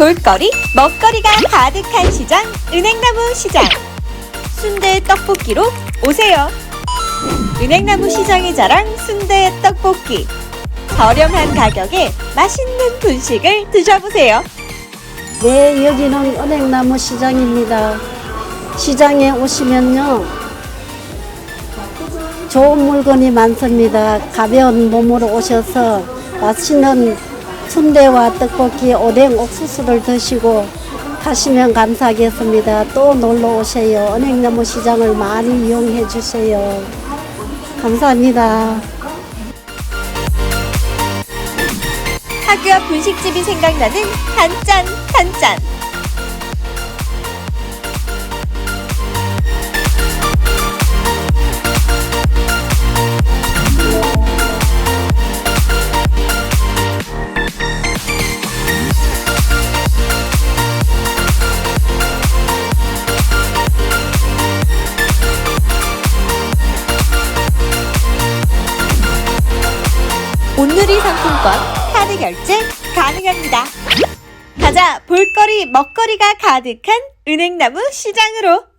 볼거리, 먹거리가 가득한 시장, 은행나무 시장. 순대 떡볶이로 오세요. 은행나무 시장의 자랑 순대 떡볶이. 저렴한 가격에 맛있는 분식을 드셔보세요. 네, 여기는 은행나무 시장입니다. 시장에 오시면요. 좋은 물건이 많습니다. 가벼운 몸으로 오셔서 맛있는 순대와 떡볶이, 오뎅, 옥수수를 드시고 가시면 감사하겠습니다. 또 놀러 오세요. 은행나무 시장을 많이 이용해 주세요. 감사합니다. 학교 앞 분식집이 생각나는 단짠 온누리 상품권 카드 결제 가능합니다. 가자 볼거리 먹거리가 가득한 은행나무 시장으로